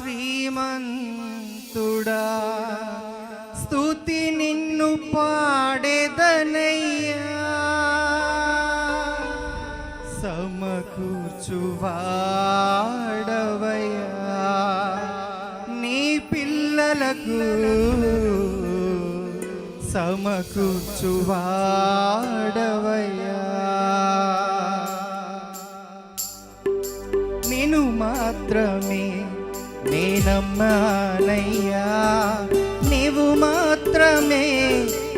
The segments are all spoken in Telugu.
శ్రీమంతుడా స్తుతి నిన్ను పాడేదనయ్యా. సమకూర్చువాడవయ్యా. నీ పిల్లలకు సమకూర్చువాడవయ్యా. మాత్రమే నేనమ్మానయ్యా. నీవు మాత్రమే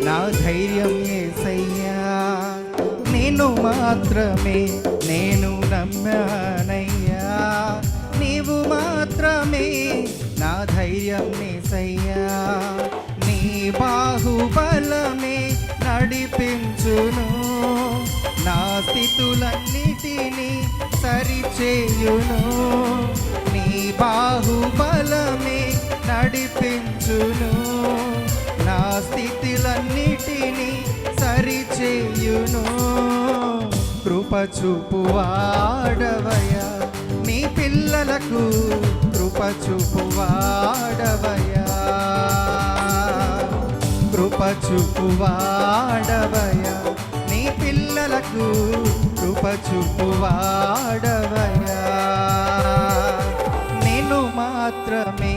నా ధైర్యం ఏసయ్యా. నేను మాత్రమే నేను నమ్మానయ్యా. నీవు మాత్రమే నా ధైర్యం ఏసయ్యా. నీ బాహుబలమే నడిపించును. నా స్థితులన్నిటినీ సరిచేయును. నీ బాహుబలమే నడిపించును. నా స్థితులన్నిటినీ సరిచేయును. కృపచూపు ఆడవయ నీ పిల్లలకు కృపచూపు చూపువాడవయ్యా కృపచూపు వాడవయా పిల్లలకు కృప చూపువాడవయ్యా నేను మాత్రమే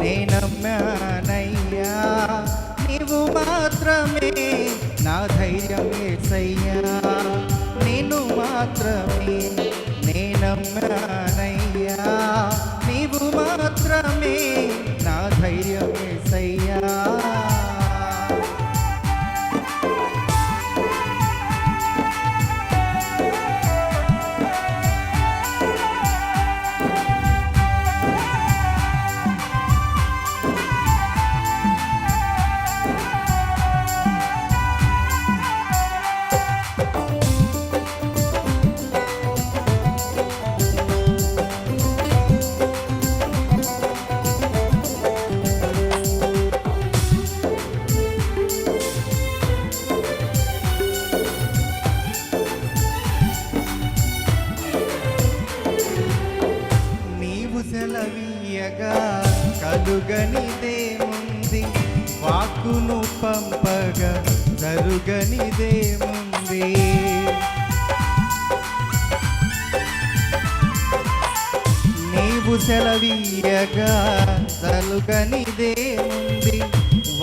నేనమ్మానయ్యా. నీవు మాత్రమే నా ధైర్యం ఏసయ్యా. నేను మాత్రమే నేనమ్మా జరుగనిదేముంది వాక్కును పంపగా జరుగనిదేముంది నీవు సెలవీయగా జరుగనిదేముంది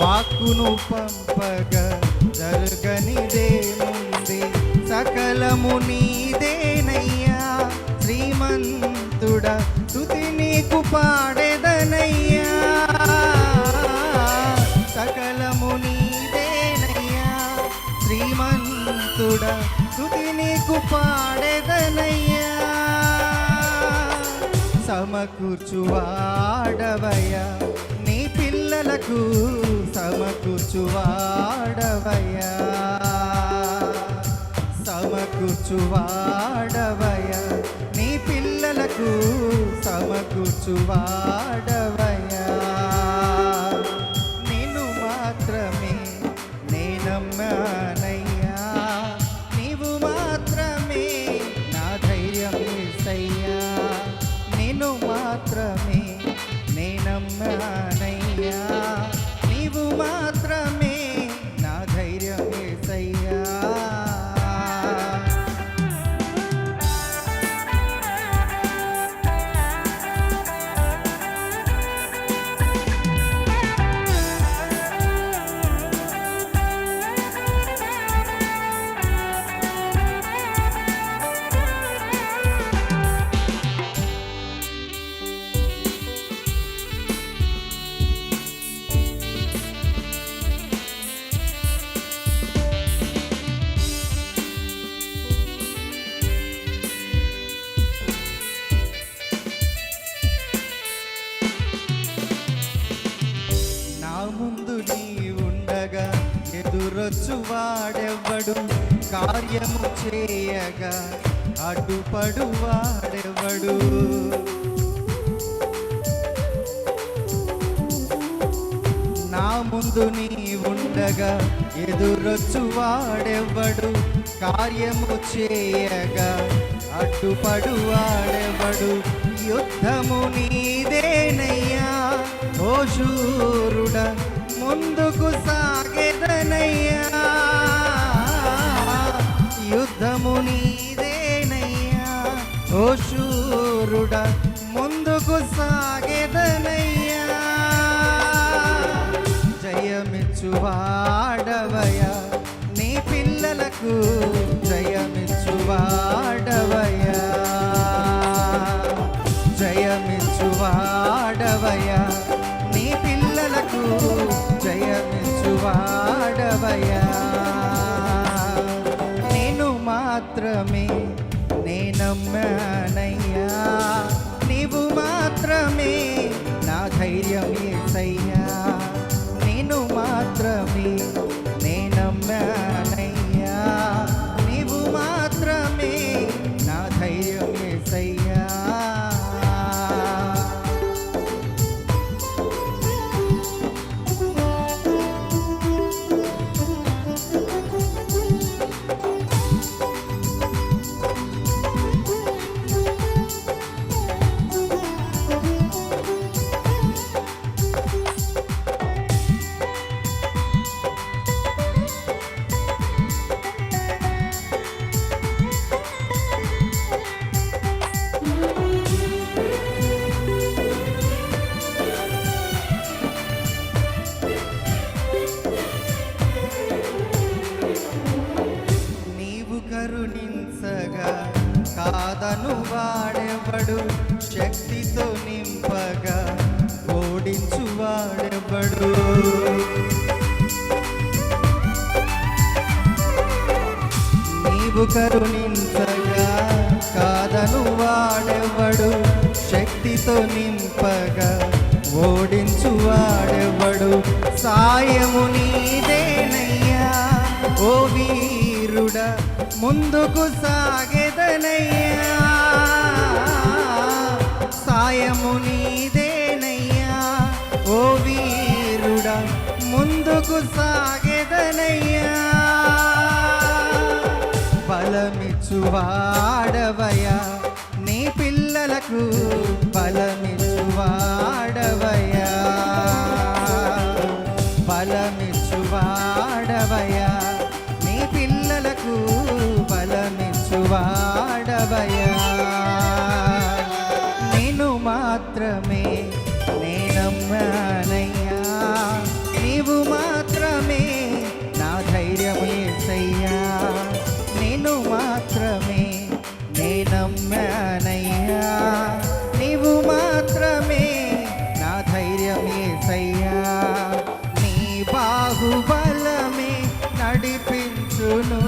వాక్కును పంపగా జరుగనిదేముంది సకలము నీదేనయ్యా. శ్రీమంతుడ తుది నీకు పాడే పాడేదనయ్యా. సమకూర్చువాడవయ్యా. నీ పిల్లలకు సమకూర్చువాడవయ్యా. సమకూర్చువాడవయ్యా. నీ పిల్లలకు సమకూర్చువాడవయ్యా. ఎదురొచ్చు వాడెవ్వడు కార్యము చేయగా అడ్డుపడు వాడెవ్వడు నా ముందు నీ ఉండగా ఎదురొచ్చు వాడెవ్వడు కార్యము చేయగా అడ్డుపడు వాడెవ్వడు యుద్ధము నీదేనయ్యా ఓ శూరుడ ముందుకు సాగెదనయ్యా. యుద్ధము నీదేనయ్యా. ఓ శూరుడ ముందుకు సాగెదనయ్యా నేనమ్మానయ్యా నీవు వాడెవడు నీవు కరుణించగా కాదను వాడెవడు శక్తితో నింపగా ఓడించు వాడెవడు సాయము నీదేనయ్యా ఓ వీరుడ ముందుకు సాగెదనయ్యా. సాయము నీదే ఓ వీరుడా ముందుకు సాగెదనయ్యా. బలమిచ్చువాడవయా నీ పిల్లలకు బలమిచ్చువాడవయా ధైర్యం ఏసయ్యా నీ బాహుబలమే నడిపించును.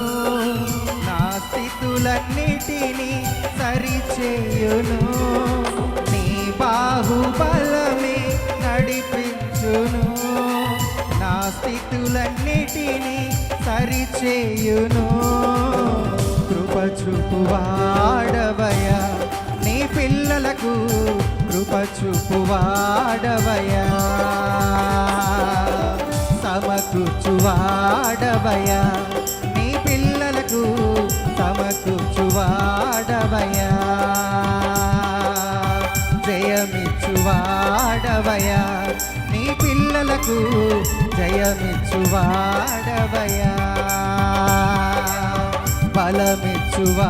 నా స్థితులన్నిటినీ సరిచేయును. నీ బాహుబలమే నడిపించును. నా స్థితులన్నిటినీ సరిచేయును. కృప చూపువాడవయా నీ పిల్లలకు కృప చూపువాడవయా సమకూర్చువాడవయా నీ పిల్లలకు సమకూర్చువాడవయా జయమిచ్చువాడవయా నీ పిల్లలకు జయమిచ్చువాడవయా బలమిచ్చువాడవయా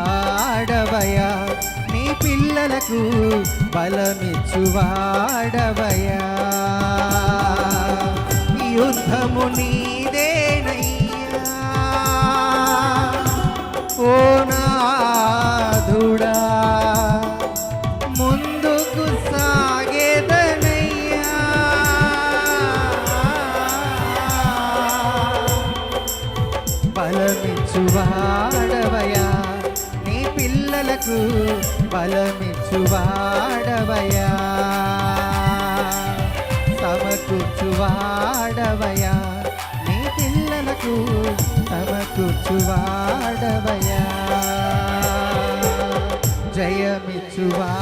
పిల్లలకు బలమిచ్చువాడవయా యుద్ధము నీదేనయ్యా. ఓ నాధుడా ముందుకు సాగేదనయ్యా. బలమిచ్చువాడ పిల్లలకు బలమిచ్చువాడవయా సమకూర్చువాడవయా నీ పిల్లలకు సమకూర్చువాడవయా జయమిచ్చువా